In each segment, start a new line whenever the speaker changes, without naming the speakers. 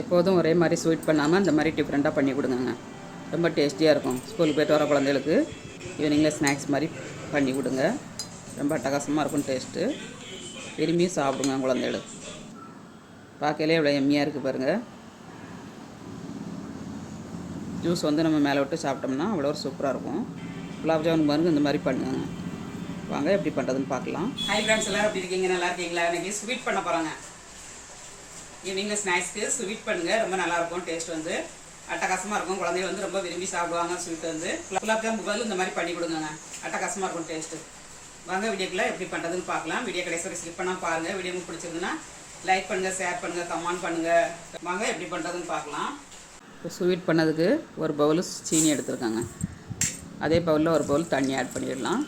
எப்போதும் ஒரே மாதிரி ஸ்வீட் பண்ணாமல் அந்த மாதிரி டிஃப்ரெண்ட்டாக பண்ணி கொடுங்க ரொம்ப டேஸ்டியாக இருக்கும் ஸ்கூலுக்கு போய்ட்டு வர குழந்தைகளுக்கு ஈவினிங்கில் ஸ்நாக்ஸ் மாதிரி பண்ணி கொடுங்க ரொம்ப அட்டகாசமாக இருக்கும் டேஸ்ட்டு விரும்பி சாப்பிடுங்க குழந்தைகளுக்கு பார்க்கலே இவ்வளோ எம்மியாக இருக்குது பாருங்கள் ஜூஸ் வந்து நம்ம மேலே விட்டு சாப்பிட்டோம்னா அவ்வளோ ஒரு சூப்பராக இருக்கும் குலாப் ஜாமுன் பாருங்க இந்த மாதிரி பண்ணுங்க வாங்க எப்படி பண்ணுறதுன்னு பார்க்கலாம் ஹை ஃப்ரெண்ட்ஸ் எல்லோரும் எப்படி இருக்கீங்க நல்லா இருக்கீங்களா இன்றைக்கி ஸ்வீட் பண்ண போகிறாங்க ஈவினிங்கில் ஸ்நாக்ஸ்க்கு ஸ்வீட் பண்ணுங்கள் ரொம்ப நல்லாயிருக்கும் டேஸ்ட் வந்து அட்டகாசமாக இருக்கும் குழந்தைய வந்து ரொம்ப விரும்பி சாப்பிடுவாங்க ஸ்வீட் வந்து குலாப்ஜாம் முதல்ல இந்த மாதிரி பண்ணி கொடுங்க அட்டகாசமாக இருக்கும் டேஸ்ட்டு வாங்க வீடியோக்குள்ளே எப்படி பண்ணுறதுன்னு பார்க்கலாம் வீடியோ கடைசி ஸ்லிப் பண்ணால் பாருங்கள் வீடியோ பிடிச்சிருந்துன்னா லைக் பண்ணுங்கள் ஷேர் பண்ணுங்கள் கமெண்ட் பண்ணுங்கள் வாங்க எப்படி பண்ணுறதுன்னு பார்க்கலாம் இப்போ ஸ்வீட் பண்ணதுக்கு ஒரு பவுல் சீனி எடுத்துருக்காங்க அதே பவுலில் ஒரு பவுல் தண்ணி ஆட் பண்ணிடலாம்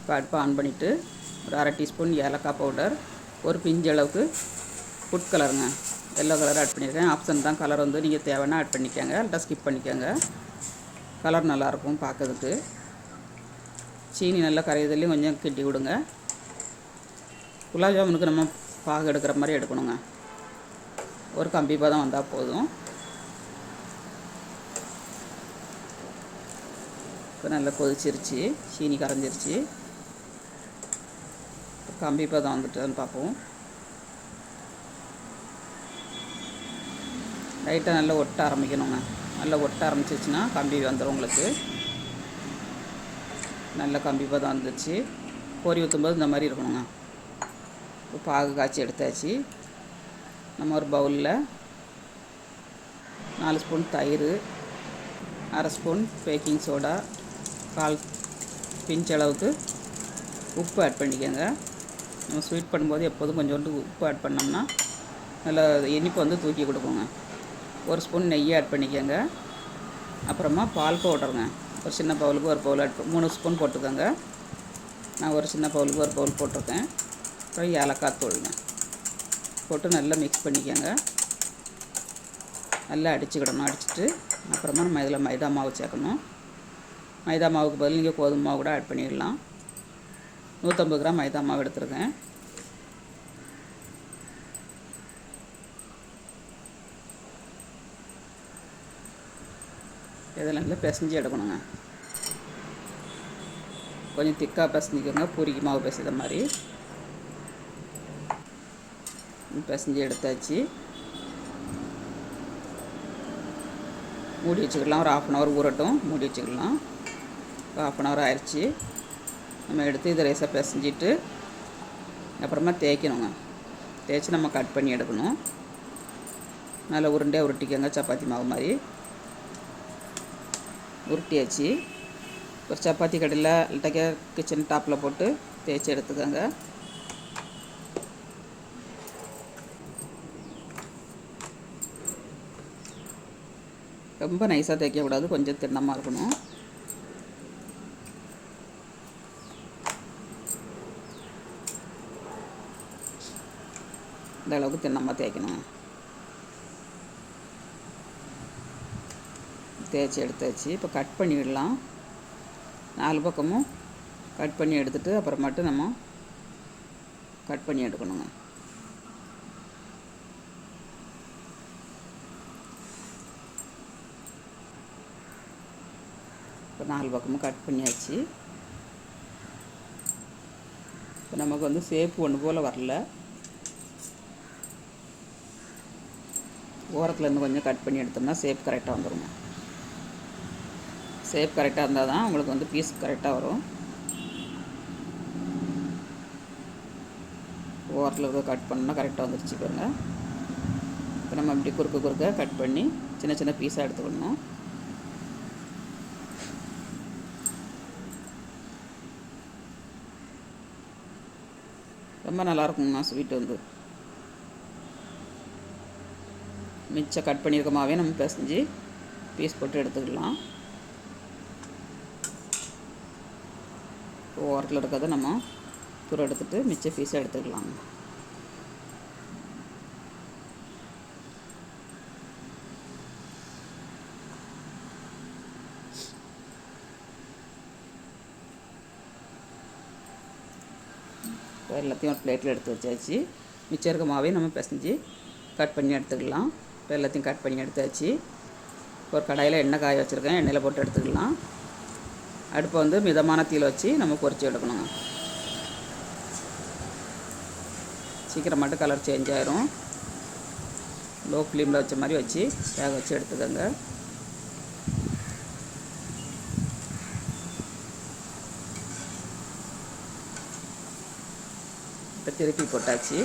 இப்போ அடுப்பை ஆன் பண்ணிவிட்டு ஒரு அரை டீஸ்பூன் ஏலக்காய் பவுடர் ஒரு பிஞ்சளவுக்கு ஃபுட் கலருங்க எல்லோ கலர் ஆட் பண்ணியிருக்கேன் ஆப்ஷன் தான் கலர் வந்து நீங்கள் தேவைன்னா ஆட் பண்ணிக்கோங்க அல்ட்டா ஸ்கிப் பண்ணிக்கோங்க கலர் நல்லாயிருக்கும் பார்க்கறதுக்கு சீனி நல்லா கரையதுலேயும் கொஞ்சம் கிட்டி விடுங்க குலாப் ஜாமுனுக்கு நம்ம பாகு எடுக்கிற மாதிரி எடுக்கணுங்க ஒரு கம்பிப்பாக தான் வந்தால் போதும் இப்போ நல்லா கொதிச்சிருச்சு சீனி கரைஞ்சிருச்சு கம்பிப்பாக தான் வந்துட்டு பார்ப்போம் லைட்டாக நல்லா ஒட்ட ஆரம்பிக்கணுங்க நல்லா ஒட்ட ஆரம்பிச்சிச்சுன்னா கம்பி வந்துடும் உங்களுக்கு நல்ல கம்பி பதம் வந்துச்சு கோரி ஊற்றும்போது இந்த மாதிரி இருக்கணுங்க இப்போ பாகு காய்ச்சி எடுத்தாச்சு நம்ம ஒரு பவுலில் நாலு ஸ்பூன் தயிர் அரை ஸ்பூன் பேக்கிங் சோடா கால் பிஞ்ச் அளவுக்கு உப்பு ஆட் பண்ணிக்கோங்க நம்ம ஸ்வீட் பண்ணும்போது எப்போதும் கொஞ்சோண்டு உப்பு ஆட் பண்ணோம்னா நல்லா இனிப்பு வந்து தூக்கி கொடுப்போங்க ஒரு ஸ்பூன் நெய் ஆட் பண்ணிக்கோங்க அப்புறமா பால் பவுடருங்க ஒரு சின்ன பவுலுக்கு ஒரு பவுல் ஆட் மூணு ஸ்பூன் போட்டுக்கோங்க நான் ஒரு சின்ன பவுலுக்கு ஒரு பவுல் போட்டிருக்கேன் அப்புறம் ஏலக்காய் தூளுங்க போட்டு நல்லா மிக்ஸ் பண்ணிக்கோங்க நல்லா அடிச்சுக்கிடணும் அடிச்சுட்டு அப்புறமா நம்ம இதில் மைதா மாவு சேர்க்கணும் மைதா மாவுக்கு பதில் நீங்கள் கோதுமை மாவு கூட ஆட் பண்ணிடலாம் நூற்றம்பது கிராம் மைதா மாவு எடுத்துருக்கேன் இதில் நல்லா பிசைஞ்சு எடுக்கணுங்க கொஞ்சம் திக்காக பிசைஞ்சிக்கோங்க பூரிக்கு மாவு பிசைத மாதிரி பிசைஞ்சு எடுத்தாச்சு மூடி வச்சுக்கலாம் ஒரு ஆஃப் அன் ஹவர் ஊறட்டும் மூடி வச்சுக்கலாம் ஒரு ஆஃப் அன் ஹவர் ஆயிடுச்சு நம்ம எடுத்து இதை ரைஸாக பிசைஞ்சிட்டு அப்புறமா தேய்க்கணுங்க தேய்ச்சி நம்ம கட் பண்ணி எடுக்கணும் நல்லா உருண்டையாக உருட்டிக்கோங்க சப்பாத்தி மாவு மாதிரி உருட்டியாச்சு ஒரு சப்பாத்தி கடையில் லைட்டாக கிச்சன் டாப்பில் போட்டு தேய்ச்சி எடுத்துக்கோங்க ரொம்ப நைஸாக தேய்க்கக்கூடாது கொஞ்சம் திண்ணமாக இருக்கணும் இந்த அளவுக்கு தின்னமாக தேய்க்கணும் தேய்ச்சி எடுத்தாச்சு இப்போ கட் பண்ணிவிடலாம் நாலு பக்கமும் கட் பண்ணி எடுத்துகிட்டு அப்புறமாட்டு நம்ம கட் பண்ணி எடுக்கணுங்க இப்போ நாலு பக்கமும் கட் பண்ணியாச்சு இப்போ நமக்கு வந்து சேப்பு ஒன்று போல் வரல ஓரத்துலேருந்து கொஞ்சம் கட் பண்ணி எடுத்தோம்னா சேப் கரெக்டாக வந்துடுங்க ஷேப் கரெக்டாக இருந்தால் தான் உங்களுக்கு வந்து பீஸ் கரெக்டாக வரும் ஓரத்தில் இருக்க கட் பண்ணோம்னா கரெக்டாக வந்துருச்சு பாருங்க இப்போ நம்ம இப்படி குறுக்க குறுக்க கட் பண்ணி சின்ன சின்ன பீஸாக எடுத்துக்கணும் ரொம்ப நல்லாயிருக்குங்கண்ணா ஸ்வீட் வந்து மிச்சம் கட் பண்ணியிருக்க நம்ம பேசஞ்சு பீஸ் போட்டு எடுத்துக்கலாம் ஓரத்தில் இருக்கிறத நம்ம துரு எடுத்துகிட்டு மிச்ச பீஸை எடுத்துக்கலாம் எல்லாத்தையும் ஒரு பிளேட்டில் எடுத்து வச்சாச்சு மிச்சம் இருக்க மாவையும் நம்ம பிசைஞ்சு கட் பண்ணி எடுத்துக்கலாம் இப்போ எல்லாத்தையும் கட் பண்ணி எடுத்தாச்சு ஒரு கடாயில் எண்ணெய் காய வச்சுருக்கேன் எண்ணெயில் போட்டு எடுத்துக்கலாம் அடுப்பை வந்து மிதமான தீயில் வச்சு நம்ம பொறிச்சு எடுக்கணுங்க சீக்கிரம் மட்டும் கலர் சேஞ்ச் ஆயிரும் லோ ஃப்ளேமில் வச்ச மாதிரி வச்சு வேக வச்சு எடுத்துக்கோங்க இப்போ திருப்பி போட்டாச்சு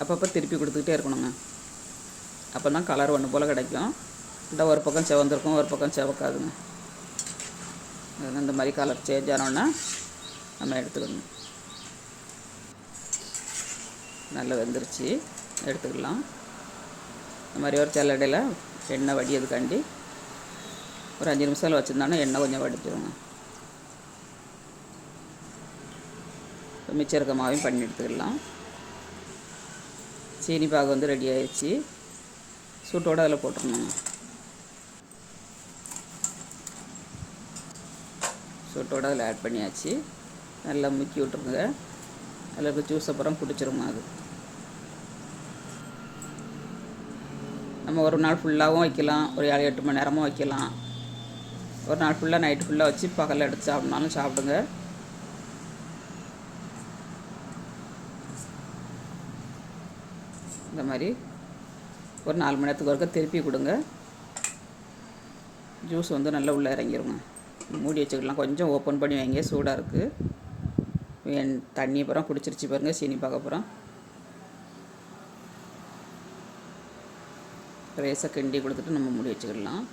அப்பப்போ திருப்பி கொடுத்துக்கிட்டே இருக்கணுங்க அப்போ தான் கலர் ஒன்று போல் கிடைக்கும் இந்த ஒரு பக்கம் செவந்திருக்கும் ஒரு பக்கம் செவக்காதுங்க அது இந்த மாதிரி கலர் சேஞ்ச் ஆனோன்னா நம்ம எடுத்துக்கணும் நல்லா வெந்துருச்சு எடுத்துக்கலாம் இந்த மாதிரி ஒரு சிலடையில் எண்ணெய் கண்டி ஒரு அஞ்சு நிமிஷத்தில் வச்சுருந்தோன்னா எண்ணெய் கொஞ்சம் வடிச்சிருங்க மிச்சருக்க மாவையும் பண்ணி எடுத்துக்கலாம் சீனி பாகு வந்து ரெடி ஆயிடுச்சு சூட்டோடு அதில் போட்டுருந்தோங்க சூட்டோடு அதில் ஆட் பண்ணியாச்சு நல்லா முக்கி விட்ருங்க அதில் இருக்க ஜூஸ் அப்புறம் குடிச்சிருமா அது நம்ம ஒரு நாள் ஃபுல்லாகவும் வைக்கலாம் ஒரு ஏழு எட்டு மணி நேரமும் வைக்கலாம் ஒரு நாள் ஃபுல்லாக நைட் ஃபுல்லாக வச்சு பகலில் எடுத்து சாப்பிட்னாலும் சாப்பிடுங்க இந்த மாதிரி ஒரு நாலு மணி நேரத்துக்கு ஒருக்க திருப்பி கொடுங்க ஜூஸ் வந்து நல்லா உள்ளே இறங்கிடுங்க மூடி வச்சுக்கலாம் கொஞ்சம் ஓப்பன் பண்ணி வைங்க சூடாக இருக்குது என் தண்ணி அப்புறம் குடிச்சிருச்சு பாருங்கள் சீனி பார்க்க அப்புறம் லேசாக கிண்டி கொடுத்துட்டு நம்ம மூடி வச்சுக்கலாம்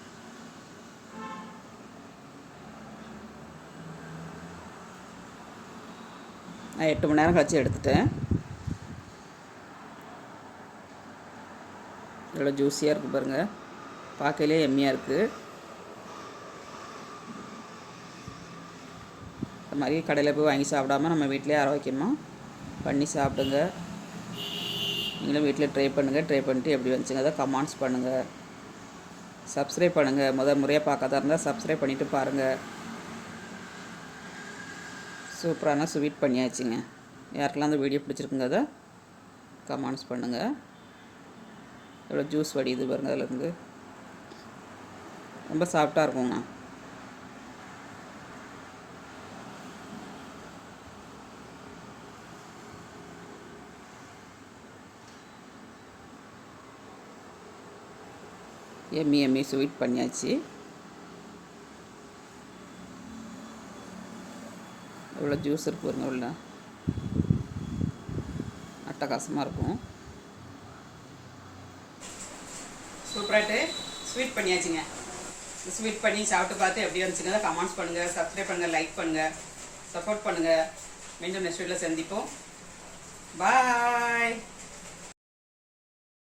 நான் எட்டு மணி நேரம் கழிச்சு எடுத்துட்டேன் இவ்வளோ ஜூஸியாக இருக்குது பாருங்கள் பார்க்கலே எம்மியாக இருக்குது இந்த மாதிரி கடையில் போய் வாங்கி சாப்பிடாமல் நம்ம வீட்டிலே ஆரோக்கியமாக பண்ணி சாப்பிடுங்க நீங்களும் வீட்டில் ட்ரை பண்ணுங்கள் ட்ரை பண்ணிட்டு எப்படி வந்துச்சுங்க அதை கமெண்ட்ஸ் பண்ணுங்கள் சப்ஸ்கிரைப் பண்ணுங்கள் முதல் முறையாக பார்க்காத இருந்தால் சப்ஸ்கிரைப் பண்ணிவிட்டு பாருங்கள் சூப்பரான ஸ்வீட் பண்ணியாச்சுங்க யாருக்கெல்லாம் அந்த வீடியோ பிடிச்சிருக்குங்க அதை கமெண்ட்ஸ் பண்ணுங்கள் எவ்வளோ ஜூஸ் வடியுது பாருங்கள் அதுலேருந்து ரொம்ப சாஃப்டாக இருக்குங்க எம்மி எம்மி ஸ்வீட் பண்ணியாச்சு இவ்வளோ ஜூஸ் இருக்கு பாருங்க உள்ள அட்டகாசமாக இருக்கும் சூப்பராகிட்டு ஸ்வீட் பண்ணியாச்சுங்க ஸ்வீட் பண்ணி சாப்பிட்டு பார்த்து எப்படி வந்துச்சுங்க கமெண்ட்ஸ் பண்ணுங்கள் சப்ஸ்கிரைப் பண்ணுங்கள் லைக் பண்ணுங்கள் சப்போர்ட் பண்ணுங்கள் மீண்டும் நெக்ஸ்ட் வீட்டில் சந்திப்போம் பாய்